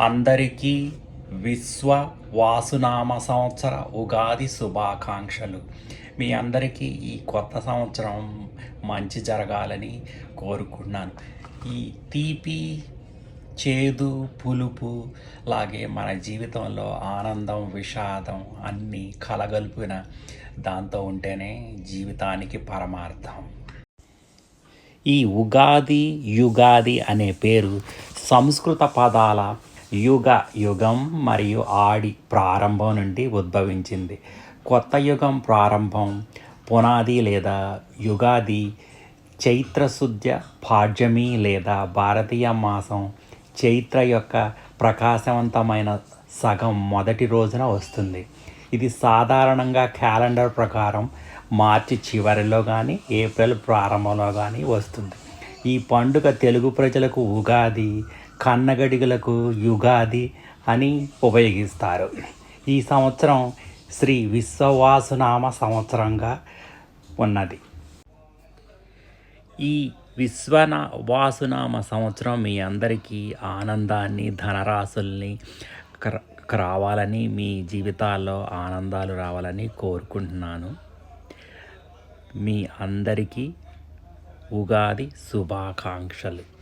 అందరికీ విశ్వ వాసునామ సంవత్సర ఉగాది శుభాకాంక్షలు. మీ అందరికీ ఈ కొత్త సంవత్సరం మంచి జరగాలని కోరుకుంటున్నాను. ఈ తీపి చేదు పులుపు లాగే మన జీవితంలో ఆనందం విషాదం అన్నీ కలగల్పిన దాంతో ఉంటేనే జీవితానికి పరమార్థం. ఈ ఉగాది యుగాది అనే పేరు సంస్కృత పదాల యుగ యుగం మరియు ఆడి ప్రారంభం నుండి ఉద్భవించింది. కొత్త యుగం ప్రారంభం పునాది లేదా యుగాది చైత్రశుద్ధ పాడ్యమి లేదా భారతీయ మాసం చైత్ర యొక్క ప్రకాశవంతమైన సగం మొదటి రోజున వస్తుంది. ఇది సాధారణంగా క్యాలెండర్ ప్రకారం మార్చి చివరిలో కానీ ఏప్రిల్ ప్రారంభంలో కానీ వస్తుంది. ఈ పండుగ తెలుగు ప్రజలకు ఉగాది కన్నగడిగులకు యుగాది అని ఉపయోగిస్తారు. ఈ సంవత్సరం శ్రీ విశ్వవాసునామ సంవత్సరంగా ఉన్నది. ఈ విశ్వన వాసునామ సంవత్సరం మీ అందరికీ ఆనందాన్ని ధనరాశుల్ని రావాలని మీ జీవితాల్లో ఆనందాలు రావాలని కోరుకుంటున్నాను. మీ అందరికీ ఉగాది శుభాకాంక్షలు.